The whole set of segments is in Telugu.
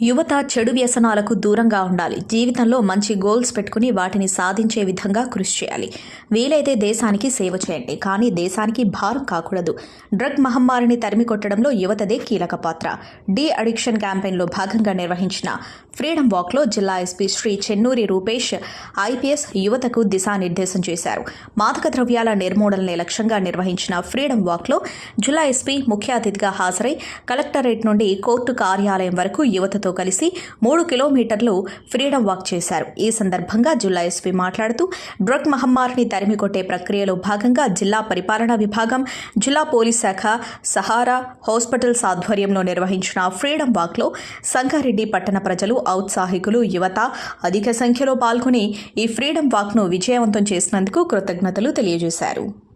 యువత చెడు వ్యసనాలకు దూరంగా ఉండాలి. జీవితంలో మంచి గోల్స్ పెట్టుకుని వాటిని సాధించే విధంగా కృషి చేయాలి. వీలైతే దేశానికి సేవ చేయండి. కానీ దేశానికి భారం కాకూడదు. డ్రగ్ మహమ్మారిని తరిమి కొట్టడంలో యువతదే కీలక పాత్ర. డీ అడిక్షన్ క్యాంపెయిన్లో భాగంగా నిర్వహించిన ఫ్రీడమ్ వాక్లో జిల్లా ఎస్పీ శ్రీ చెన్నూరి రూపేష్ ఐపీఎస్ యువతకు దిశానిర్దేశం చేశారు. మాదక ద్రవ్యాల నిర్మూలనే లక్ష్యంగా నిర్వహించిన ఫ్రీడమ్ వాక్లో జిల్లా ఎస్పీ ముఖ్య అతిథిగా హాజరై కలెక్టరేట్ నుండి కోర్టు కార్యాలయం వరకు యువతతో కలిసి మూడు కిలోమీటర్లు ఫ్రీడమ్ వాక్ చేశారు. ఈ సందర్భంగా జిల్లా ఎస్పీ మాట్లాడుతూ డ్రగ్ మహమ్మారిని తరిమి కొట్టే ప్రక్రియలో భాగంగా జిల్లా పరిపాలనా విభాగం జిల్లా పోలీస్ శాఖ సహారా హాస్పిటల్స్ ఆధ్వర్యంలో నిర్వహించిన ఫ్రీడమ్ వాక్లో సంగారెడ్డి పట్టణ ప్రజలు ఔత్సాహికులు యువత అధిక సంఖ్యలో పాల్గొని ఈ ఫ్రీడమ్ వాక్ను విజయవంతం చేసినందుకు కృతజ్ఞతలు తెలియజేశారు.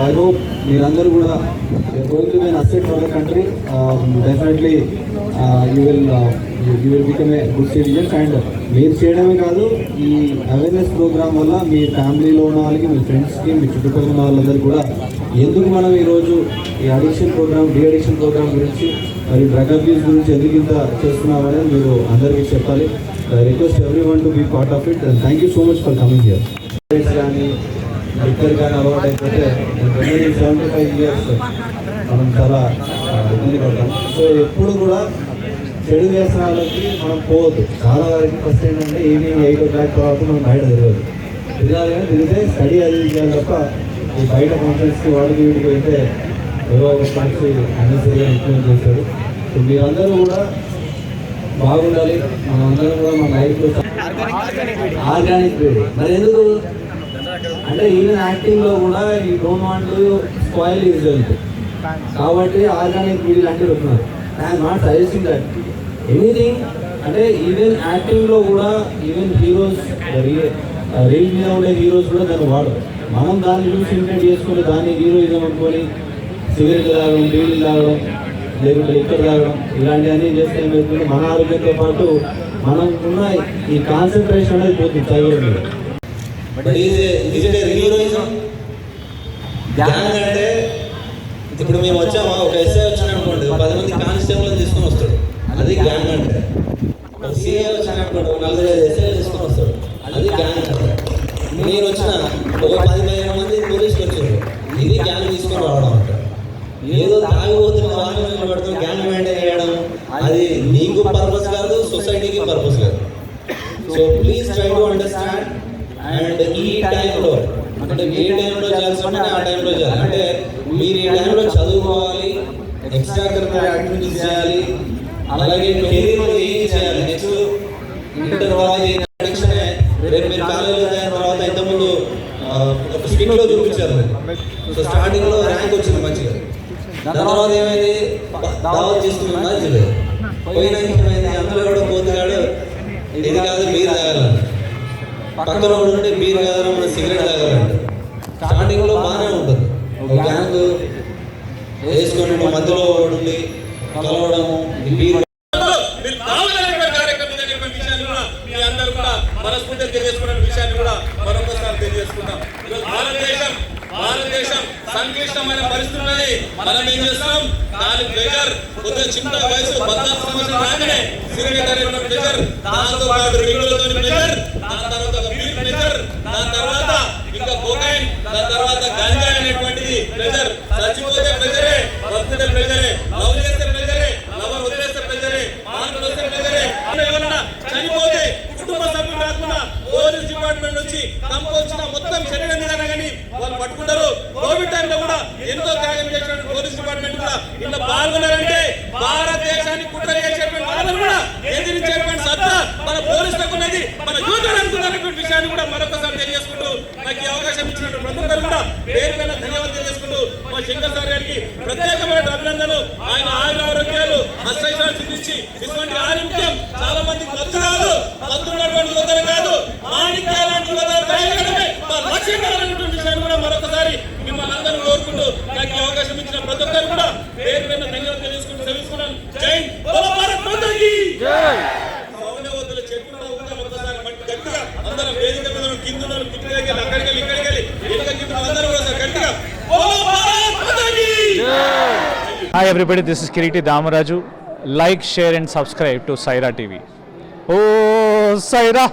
ఐ హోప్ మీరందరూ కూడా going to been asset for the country definitely you will you will become a good citizens and మీరు చేయడమే కాదు ఈ అవేర్నెస్ ప్రోగ్రామ్ వల్ల మీ ఫ్యామిలీలో ఉన్న వాళ్ళకి మీ ఫ్రెండ్స్కి మీ చుట్టుపక్కల ఉన్న వాళ్ళందరూ కూడా ఎందుకు మనం ఈరోజు ఈ addiction programme de addiction programme గురించి మరి డ్రగ్ అబ్యూస్ గురించి ఎందుకు ఇంత చేస్తున్నామని మీరు అందరికీ చెప్పాలి. Request every one to be part of it thank you so much for coming here కానీ లిక్కర్ కానీ అలవాటు అయిపోతే సెవెంటీ ఫైవ్ ఇయర్స్ మనం చాలా ఇబ్బంది పడతాం సో ఎప్పుడు కూడా చెడు వ్యసనాలకి మనం పోవద్దు. చాలా వరకు ఫస్ట్ ఏంటంటే ఈవినింగ్ ఎయిట్ ఓ క్లాక్ తర్వాత మనం బయట తిరగదు. తిరగాలి కానీ తిరిగితే స్టడీ అది చేయాలి తప్ప ఈ బయట ఫంక్షన్స్కి వాడికి వీడికి వెళ్తే ఎవరో ఒక మనిషి అన్నెసరిగా ఇన్ఫ్లుయెన్స్ చేశారు సో మీరందరూ కూడా బాగుండాలి. మనందరం కూడా మన లైఫ్లో ఆర్గానిక్ మరి ఎందుకు అంటే ఈవెన్ యాక్టింగ్లో కూడా ఈ డోంట్ వాంట్ స్పాయిల్ రిజల్ట్ కాబట్టి ఆర్గానిక్ బ్రీడ్ లాంటివి వస్తున్నారు I'm not suggesting that anything అంటే ఈవెన్ యాక్టింగ్లో కూడా ఈవెన్ హీరోస్ రీల్ మీద ఉండే హీరోస్ కూడా దాన్ని వాడరు. మనం దాన్ని చూసి ఇంటెంట్ చేసుకుని దాన్ని హీరోయిజం అనుకొని సిగరెట్ తాగడం బీడీలు తాగడం లేకుంటే ఇక్కడ తాగడం ఇలాంటివన్నీ చేస్తే ఏమవుతుంది మన ఆరోగ్యంతో పాటు మనం ఉన్న ఈ కాన్సన్ట్రేషన్ అనేది పోతుంది చదువు మీద. But is it heroism gang అంటే ఇప్పుడు మేము వచ్చామా? ఒక ఎస్ఐ వచ్చాను అనుకోండి పది మంది కానిస్టేబుల్ తీసుకొని వస్తాడు. అది గ్యాంగ్ అంటే. ఒక సిఐ వచ్చాను అనుకోండి నలభై ఐదు ఎస్ఐ తీసుకొని వస్తాడు. అది గ్యాంగ్ అంటే. మీరు వచ్చిన ఒక పది పదిహేను మంది పోలీసులు వచ్చారు. ఇది గ్యాంగ్ తీసుకొని రావడం అంటే. ఏదో తాగిపోతున్న వాహనం పడుతూ గ్యాంగ్ మెయింటైన్ చేయడం అది. నీకు పర్పస్ కాదు సొసైటీకి పర్పస్ కాదు. So please try to understand and ఈ టైంలో అంటే ఏ టైంలో చేయాల్సిన పని ఆ టైంలో చేయాలి. అంటే మీరు ఈ టైంలో చదువుకోవాలి ఎక్స్ట్రా కరికులర్ యాక్టివిటీస్ చేయాలి అలాగే కెరీర్లో ఏం చేయాలి? నెక్స్ట్ ఇంటర్ తర్వాత రేపు మీరు కాలేజీలో అయిన తర్వాత ఇంతకుముందు ఆ, ఒక స్కిట్లో చూపించారు సో స్టార్టింగ్లో ర్యాంక్ వచ్చింది మంచిగా. దాని తర్వాత ఏమైంది? దావత్ చేసుకున్నా మంచిది. పోయినాక ఏమైంది అందులో కూడా పోతున్నాడు. ఇది కాదు మీరు తాగాలని పక్కన ఉంటే బీర్ కాదు మన సిగరెట్ తాగాలంట స్టార్టింగ్లో బాగానే ఉంటుంది. గ్యాంగ్ వేసుకొని మధ్యలో ఉండి కలవడము బీర్ కూడా మీ అందరూ కూడా మనస్ఫూర్తిగా తెలియజేసుకున్న విషయాన్ని కూడా మరొకసారి తెలియజేసుకుందాం. ఈరోజు భారతదేశం భారతదేశం సంక్లిష్టమైన పరిస్థితి ఉన్నది. మనం ఏం చేస్తాం దాని ప్రెషర్ కొద్దిగా చిన్న వయసు పద్నాలుగు సంవత్సరాలు రాగానే సిగరెట్ ప్రెషర్ దాంతో పాటు రింగులతో ప్రెషర్ దాని తర్వాత బీర్ ప్రెషర్ దాని తర్వాత ఇంకా కోకైన్ దాని తర్వాత గంజా అనేటువంటిది ప్రెజర్ చచ్చిపోతే ప్రెజరే వస్తుంటే ప్రెజరే లవ్ చేస్తే ప్రెజరే లవర్ వదిలేస్తే ప్రెజరే మాటలు వస్తే ప్రెజరే ఎవరన్నా చనిపోతే కుటుంబ సభ్యులు కాకుండా పోలీస్ డిపార్ట్మెంట్ నుంచి కంపోచిన మొత్తం శరీరం మీద కానీ వాళ్ళు పట్టుకుంటారు. కోవిడ్ టైంలో కూడా ఎంతో త్యాగం చేసిన పోలీస్ డిపార్ట్మెంట్ కూడా ఇందులో పాల్గొన్నారంటే భారతదేశాన్ని కుట్ర చేసేటువంటి వాళ్ళని కూడా ఎదిరించేటువంటి సత్తా మన పోలీసులకు ఉన్నది. మన యూత్ అనుకున్నటువంటి విషయాన్ని కూడా మరొకసారి నాకు ఈ అవకాశం ఇచ్చినటువంటి ప్రతి ఒక్కరు కూడా పేరు పైన ధన్యవాదాలు తెలియజేసుకుంటూ మా శంకర్ సార్ గారికి ప్రత్యేకమైన అభినందనలు. ఆయన ఆయుర ఆరోగ్యాలు అశ్వైషాలు చూపించి ఇటువంటి ఆరోగ్యం చాలా మంది భద్రాలు భద్రుడటువంటి యువతలు కాదు. మాణిక్యాలంటి లాంటి యువతలు తయారడమే మా లక్ష్యం కావాలన్నటువంటి విషయాన్ని కూడా మరొకసారి మిమ్మల్ని అందరూ కోరుకుంటూ నాకు ఈ అవకాశం ఇచ్చిన ప్రతి ఒక్కరు కూడా పేరు పైన ధన్యవాదాలు తెలుసుకుంటూ తెలుసుకున్నాను జై బోలో భారత్ మాతాకి! మౌనవతులు చెప్పుకుంటూ ఉంటాం ఒకసారి మట్టి గట్టిగా అందరం వేదిక మీద ఉన్న కింద ఉన్న వాళ్ళు కిందకి వెళ్ళి అక్కడికి వెళ్ళి ఇక్కడికి వెళ్ళి వెనుక కింద అందరూ కూడా ఒకసారి గట్టిగా బోలో భారత్ మాతాకి Hi everybody, this is Kiriti Damaraju. Like, share and subscribe to Saira TV. Oh, Saira!